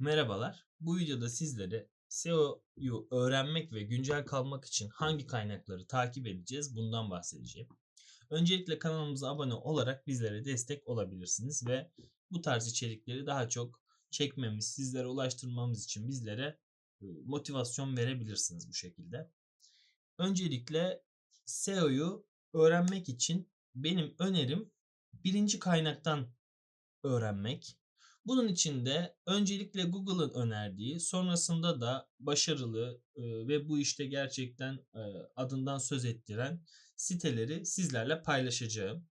Merhabalar. Bu videoda sizlere SEO'yu öğrenmek ve güncel kalmak için hangi kaynakları takip edeceğiz bundan bahsedeceğim. Öncelikle kanalımıza abone olarak bizlere destek olabilirsiniz ve bu tarz içerikleri daha çok çekmemiz, sizlere ulaştırmamız için bizlere e, motivasyon verebilirsiniz bu şekilde. Öncelikle SEO'yu öğrenmek için benim önerim birinci kaynaktan öğrenmek. Bunun için de öncelikle Google'ın önerdiği, sonrasında da başarılı e, ve bu işte gerçekten e, adından söz ettiren siteleri sizlerle paylaşacağım.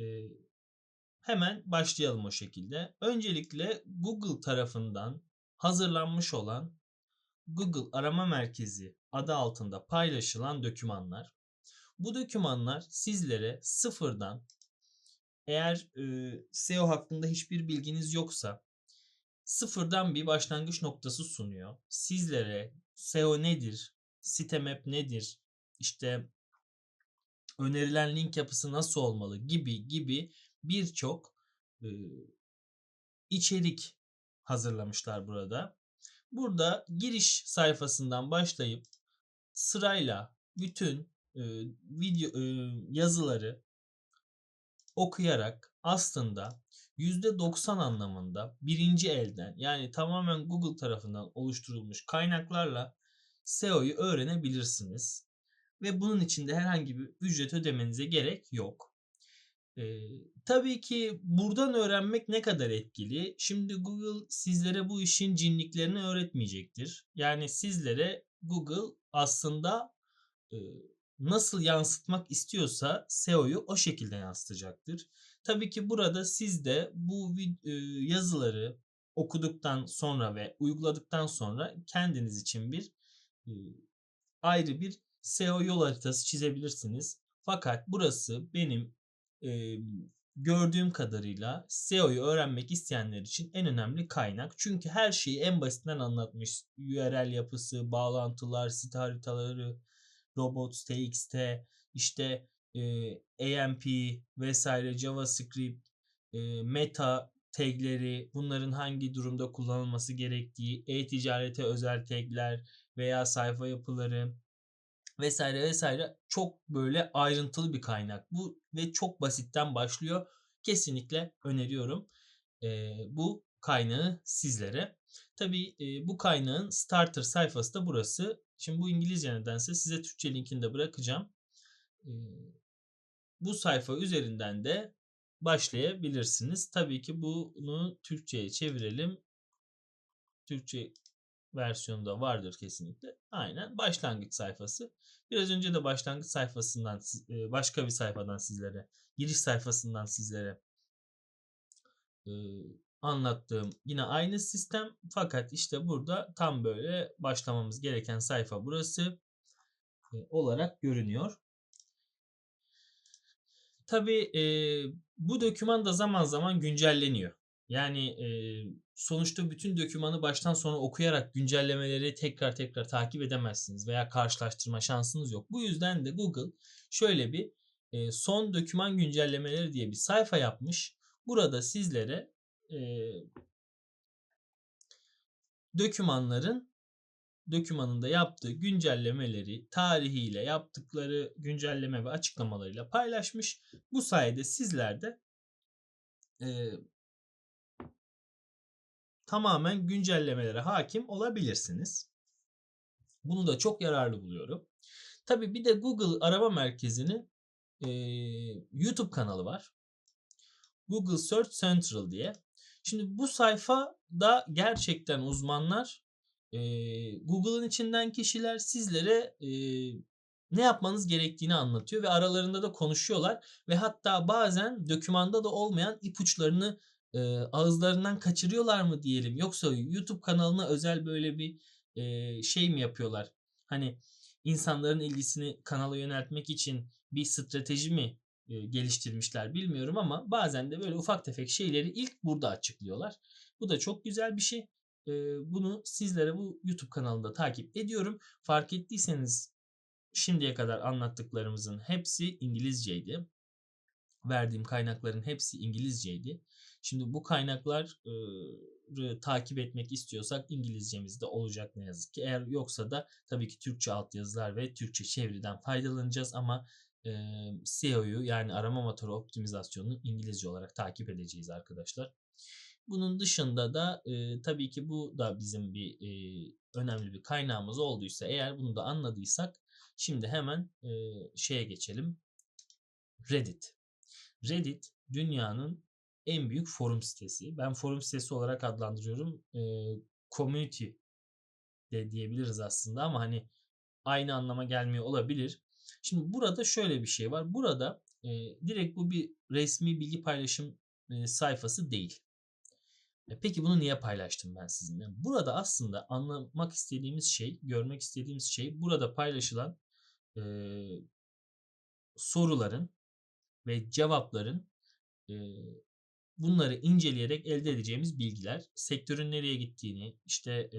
E, hemen başlayalım o şekilde. Öncelikle Google tarafından hazırlanmış olan Google Arama Merkezi adı altında paylaşılan dokümanlar. Bu dokümanlar sizlere sıfırdan eğer e, SEO hakkında hiçbir bilginiz yoksa sıfırdan bir başlangıç noktası sunuyor. Sizlere SEO nedir, sitemap nedir, işte önerilen link yapısı nasıl olmalı gibi gibi birçok e, içerik hazırlamışlar burada. Burada giriş sayfasından başlayıp sırayla bütün e, video e, yazıları okuyarak aslında %90 anlamında birinci elden yani tamamen Google tarafından oluşturulmuş kaynaklarla SEO'yu öğrenebilirsiniz. Ve bunun için de herhangi bir ücret ödemenize gerek yok. Ee, tabii ki buradan öğrenmek ne kadar etkili? Şimdi Google sizlere bu işin cinliklerini öğretmeyecektir. Yani sizlere Google aslında e, nasıl yansıtmak istiyorsa SEO'yu o şekilde yansıtacaktır. Tabii ki burada siz de bu e, yazıları okuduktan sonra ve uyguladıktan sonra kendiniz için bir e, ayrı bir SEO yol haritası çizebilirsiniz. Fakat burası benim e, gördüğüm kadarıyla SEO'yu öğrenmek isteyenler için en önemli kaynak. Çünkü her şeyi en basitinden anlatmış. URL yapısı, bağlantılar, site haritaları, robots, txt, işte e, AMP vesaire JavaScript, e, meta tagleri, bunların hangi durumda kullanılması gerektiği, e-ticarete özel tagler veya sayfa yapıları vesaire vesaire çok böyle ayrıntılı bir kaynak bu ve çok basitten başlıyor. Kesinlikle öneriyorum. E, bu kaynağı sizlere. Tabii e, bu kaynağın starter sayfası da burası. Şimdi bu İngilizce nedense size Türkçe linkini de bırakacağım. E, bu sayfa üzerinden de başlayabilirsiniz. Tabii ki bunu Türkçe'ye çevirelim. Türkçe versiyonu da vardır kesinlikle. Aynen başlangıç sayfası. Biraz önce de başlangıç sayfasından başka bir sayfadan sizlere giriş sayfasından sizlere anlattığım yine aynı sistem fakat işte burada tam böyle başlamamız gereken sayfa burası olarak görünüyor. Tabi e, bu doküman da zaman zaman güncelleniyor. Yani e, sonuçta bütün dokümanı baştan sona okuyarak güncellemeleri tekrar tekrar takip edemezsiniz veya karşılaştırma şansınız yok. Bu yüzden de Google şöyle bir e, son doküman güncellemeleri diye bir sayfa yapmış. Burada sizlere e, dokümanların dokümanında yaptığı güncellemeleri tarihiyle yaptıkları güncelleme ve açıklamalarıyla paylaşmış. Bu sayede sizler de e, tamamen güncellemelere hakim olabilirsiniz. Bunu da çok yararlı buluyorum. Tabi bir de Google arama merkezinin e, YouTube kanalı var. Google Search Central diye. Şimdi bu sayfada gerçekten uzmanlar e, Google'ın içinden kişiler sizlere e, ne yapmanız gerektiğini anlatıyor ve aralarında da konuşuyorlar ve hatta bazen dokümanda da olmayan ipuçlarını e, ağızlarından kaçırıyorlar mı diyelim yoksa YouTube kanalına özel böyle bir e, şey mi yapıyorlar? Hani insanların ilgisini kanala yöneltmek için bir strateji mi geliştirmişler bilmiyorum ama bazen de böyle ufak tefek şeyleri ilk burada açıklıyorlar. Bu da çok güzel bir şey. E, bunu sizlere bu YouTube kanalında takip ediyorum. Fark ettiyseniz şimdiye kadar anlattıklarımızın hepsi İngilizceydi. Verdiğim kaynakların hepsi İngilizceydi. Şimdi bu kaynaklar e, takip etmek istiyorsak İngilizcemizde olacak ne yazık ki. Eğer yoksa da tabii ki Türkçe altyazılar ve Türkçe çeviriden faydalanacağız ama e, SEO'yu yani arama motoru optimizasyonunu İngilizce olarak takip edeceğiz arkadaşlar. Bunun dışında da e, tabii ki bu da bizim bir e, önemli bir kaynağımız olduysa eğer bunu da anladıysak şimdi hemen e, şeye geçelim. Reddit. Reddit dünyanın en büyük forum sitesi. Ben forum sitesi olarak adlandırıyorum. E, community de diyebiliriz aslında ama hani aynı anlama gelmiyor olabilir. Şimdi burada şöyle bir şey var. Burada e, direkt bu bir resmi bilgi paylaşım e, sayfası değil. E, peki bunu niye paylaştım ben sizinle? Burada aslında anlamak istediğimiz şey, görmek istediğimiz şey burada paylaşılan e, soruların ve cevapların e, bunları inceleyerek elde edeceğimiz bilgiler, sektörün nereye gittiğini işte e,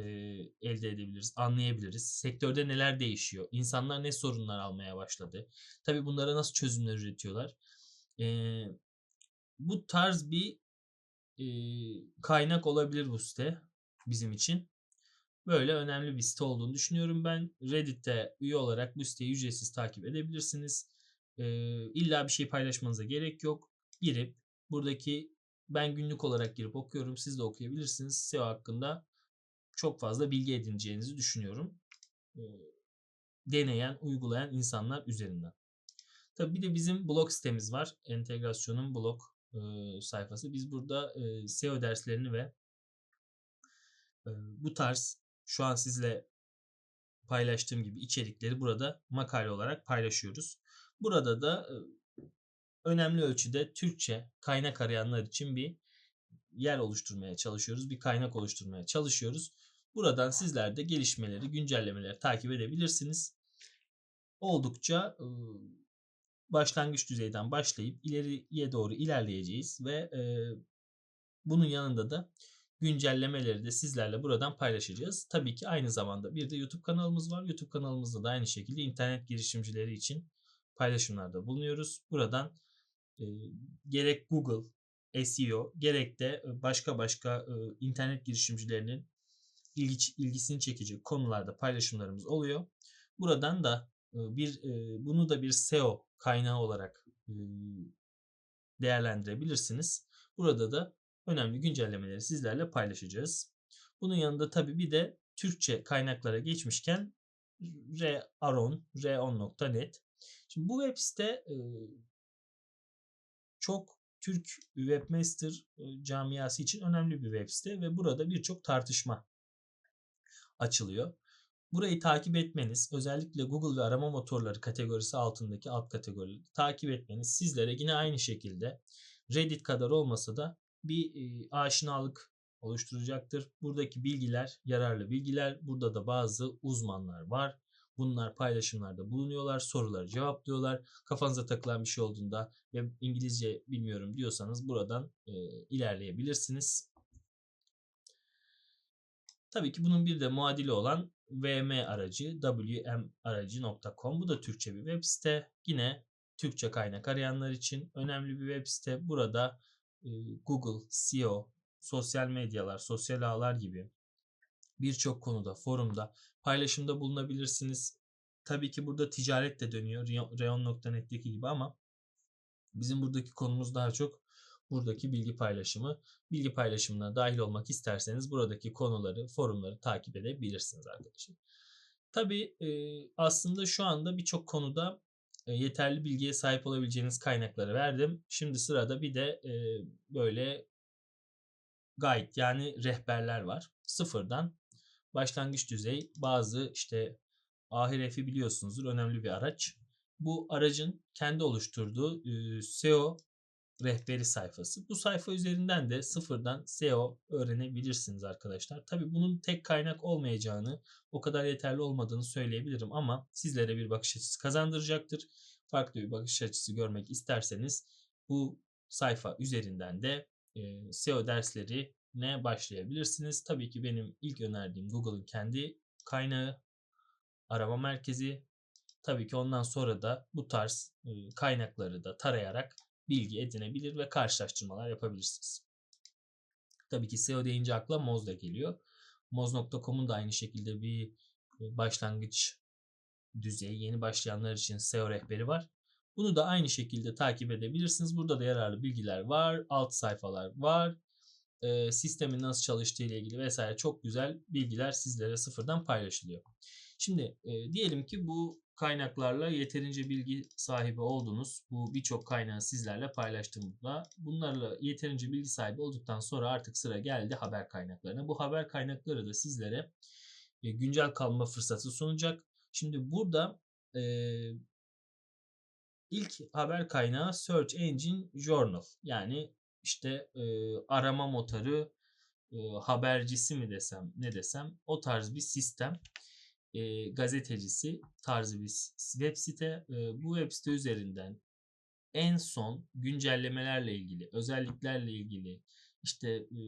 elde edebiliriz, anlayabiliriz. Sektörde neler değişiyor, insanlar ne sorunlar almaya başladı, tabii bunlara nasıl çözümler üretiyorlar. E, bu tarz bir e, kaynak olabilir bu site bizim için. Böyle önemli bir site olduğunu düşünüyorum ben. Reddit'te üye olarak bu siteyi ücretsiz takip edebilirsiniz. E, illa bir şey paylaşmanıza gerek yok. Girip buradaki ben günlük olarak girip okuyorum. Siz de okuyabilirsiniz. SEO hakkında çok fazla bilgi edineceğinizi düşünüyorum. Deneyen, uygulayan insanlar üzerinden. Tabii bir de bizim blog sitemiz var. Entegrasyonun blog sayfası. Biz burada SEO derslerini ve bu tarz şu an sizle paylaştığım gibi içerikleri burada makale olarak paylaşıyoruz. Burada da önemli ölçüde Türkçe kaynak arayanlar için bir yer oluşturmaya çalışıyoruz. Bir kaynak oluşturmaya çalışıyoruz. Buradan sizler de gelişmeleri, güncellemeleri takip edebilirsiniz. Oldukça başlangıç düzeyden başlayıp ileriye doğru ilerleyeceğiz ve bunun yanında da güncellemeleri de sizlerle buradan paylaşacağız. Tabii ki aynı zamanda bir de YouTube kanalımız var. YouTube kanalımızda da aynı şekilde internet girişimcileri için paylaşımlarda bulunuyoruz. Buradan gerek Google SEO gerek de başka başka internet girişimcilerinin ilgi, ilgisini çekecek konularda paylaşımlarımız oluyor. Buradan da bir bunu da bir SEO kaynağı olarak değerlendirebilirsiniz. Burada da önemli güncellemeleri sizlerle paylaşacağız. Bunun yanında tabii bir de Türkçe kaynaklara geçmişken rearon, reon.net. Şimdi bu web site çok Türk webmaster camiası için önemli bir web site ve burada birçok tartışma açılıyor. Burayı takip etmeniz, özellikle Google ve arama motorları kategorisi altındaki alt kategorileri takip etmeniz sizlere yine aynı şekilde Reddit kadar olmasa da bir e, aşinalık oluşturacaktır. Buradaki bilgiler yararlı bilgiler. Burada da bazı uzmanlar var. Bunlar paylaşımlarda bulunuyorlar, soruları cevaplıyorlar. Kafanıza takılan bir şey olduğunda ve İngilizce bilmiyorum diyorsanız buradan e, ilerleyebilirsiniz. Tabii ki bunun bir de muadili olan VM aracı wmaracı.com bu da Türkçe bir web site. Yine Türkçe kaynak arayanlar için önemli bir web site. Burada e, Google, SEO, sosyal medyalar, sosyal ağlar gibi birçok konuda, forumda paylaşımda bulunabilirsiniz. Tabii ki burada ticaret de dönüyor. Reon.net'teki gibi ama bizim buradaki konumuz daha çok buradaki bilgi paylaşımı. Bilgi paylaşımına dahil olmak isterseniz buradaki konuları, forumları takip edebilirsiniz arkadaşlar. Tabii aslında şu anda birçok konuda yeterli bilgiye sahip olabileceğiniz kaynakları verdim. Şimdi sırada bir de böyle guide yani rehberler var. Sıfırdan başlangıç düzey bazı işte Ahirefi biliyorsunuzdur önemli bir araç. Bu aracın kendi oluşturduğu SEO rehberi sayfası. Bu sayfa üzerinden de sıfırdan SEO öğrenebilirsiniz arkadaşlar. Tabi bunun tek kaynak olmayacağını, o kadar yeterli olmadığını söyleyebilirim ama sizlere bir bakış açısı kazandıracaktır. Farklı bir bakış açısı görmek isterseniz bu sayfa üzerinden de SEO dersleri ne başlayabilirsiniz. Tabii ki benim ilk önerdiğim Google'ın kendi kaynağı, arama merkezi. Tabii ki ondan sonra da bu tarz kaynakları da tarayarak bilgi edinebilir ve karşılaştırmalar yapabilirsiniz. Tabii ki SEO deyince akla Moz da geliyor. Moz.com'un da aynı şekilde bir başlangıç düzeyi, yeni başlayanlar için SEO rehberi var. Bunu da aynı şekilde takip edebilirsiniz. Burada da yararlı bilgiler var, alt sayfalar var. E, sistemin nasıl çalıştığı ile ilgili vesaire çok güzel bilgiler sizlere sıfırdan paylaşılıyor. Şimdi e, diyelim ki bu kaynaklarla yeterince bilgi sahibi oldunuz. Bu birçok kaynağı sizlerle paylaştığımda bunlarla yeterince bilgi sahibi olduktan sonra artık sıra geldi haber kaynaklarına. Bu haber kaynakları da sizlere e, güncel kalma fırsatı sunacak. Şimdi burada e, ilk haber kaynağı Search Engine Journal yani işte e, arama motoru e, habercisi mi desem ne desem o tarz bir sistem e, gazetecisi tarzı bir web site. E, bu web site üzerinden en son güncellemelerle ilgili, özelliklerle ilgili işte e,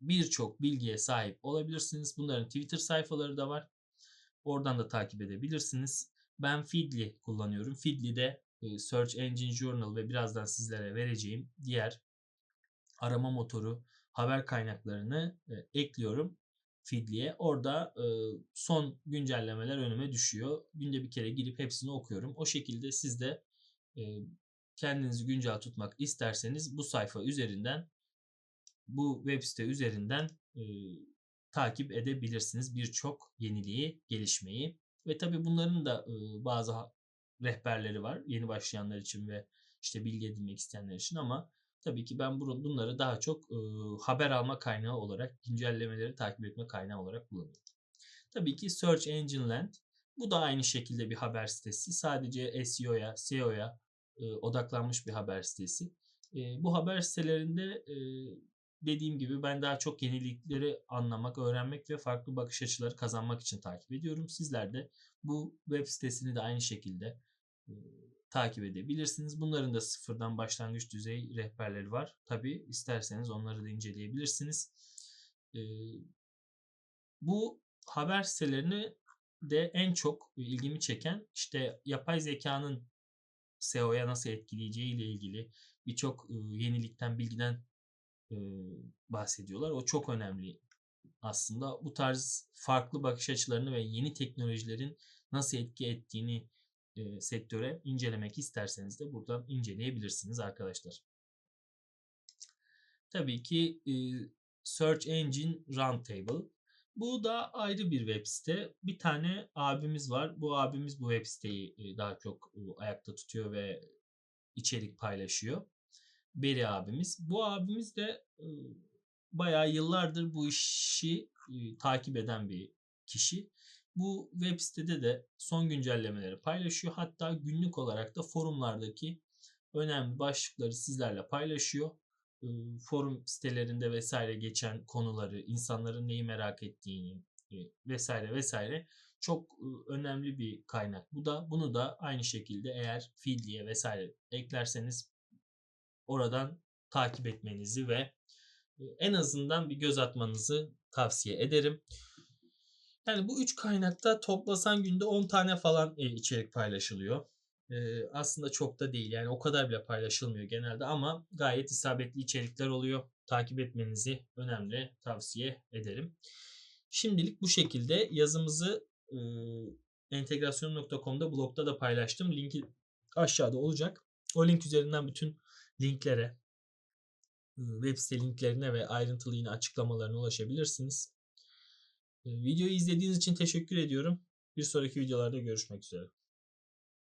birçok bilgiye sahip olabilirsiniz. Bunların Twitter sayfaları da var. Oradan da takip edebilirsiniz. Ben Feedly kullanıyorum. Feedly'de Search Engine Journal ve birazdan sizlere vereceğim diğer arama motoru haber kaynaklarını e, ekliyorum. Feedly'e. Orada e, son güncellemeler önüme düşüyor. Günde bir kere girip hepsini okuyorum. O şekilde siz de e, kendinizi güncel tutmak isterseniz bu sayfa üzerinden bu web site üzerinden e, takip edebilirsiniz birçok yeniliği, gelişmeyi. Ve tabi bunların da e, bazı rehberleri var yeni başlayanlar için ve işte bilgi edinmek isteyenler için ama Tabii ki ben bunları daha çok e, haber alma kaynağı olarak, güncellemeleri takip etme kaynağı olarak kullanıyorum. Tabii ki Search Engine Land. Bu da aynı şekilde bir haber sitesi. Sadece SEO'ya, SEO'ya e, odaklanmış bir haber sitesi. E, bu haber sitelerinde e, dediğim gibi ben daha çok yenilikleri anlamak, öğrenmek ve farklı bakış açıları kazanmak için takip ediyorum. Sizler de bu web sitesini de aynı şekilde e, takip edebilirsiniz. Bunların da sıfırdan başlangıç düzey rehberleri var. Tabi isterseniz onları da inceleyebilirsiniz. Ee, bu haber sitelerini de en çok ilgimi çeken işte yapay zekanın SEO'ya nasıl etkileyeceği ile ilgili birçok yenilikten, bilgiden bahsediyorlar. O çok önemli aslında. Bu tarz farklı bakış açılarını ve yeni teknolojilerin nasıl etki ettiğini e, sektöre incelemek isterseniz de buradan inceleyebilirsiniz arkadaşlar. Tabii ki e, Search Engine Roundtable. Bu da ayrı bir web site. Bir tane abimiz var. Bu abimiz bu web siteyi e, daha çok e, ayakta tutuyor ve içerik paylaşıyor. Beri abimiz. Bu abimiz de e, bayağı yıllardır bu işi takip eden bir kişi. Bu web sitede de son güncellemeleri paylaşıyor. Hatta günlük olarak da forumlardaki önemli başlıkları sizlerle paylaşıyor. Forum sitelerinde vesaire geçen konuları, insanların neyi merak ettiğini vesaire vesaire çok önemli bir kaynak. Bu da bunu da aynı şekilde eğer Feedly'e vesaire eklerseniz oradan takip etmenizi ve en azından bir göz atmanızı tavsiye ederim. Yani bu üç kaynakta toplasan günde 10 tane falan e, içerik paylaşılıyor. E, aslında çok da değil yani o kadar bile paylaşılmıyor genelde ama gayet isabetli içerikler oluyor. Takip etmenizi önemli tavsiye ederim. Şimdilik bu şekilde yazımızı e, entegrasyon.com'da blogda da paylaştım. Linki aşağıda olacak. O link üzerinden bütün linklere, web site linklerine ve ayrıntılı yine açıklamalarına ulaşabilirsiniz. Videoyu izlediğiniz için teşekkür ediyorum. Bir sonraki videolarda görüşmek üzere.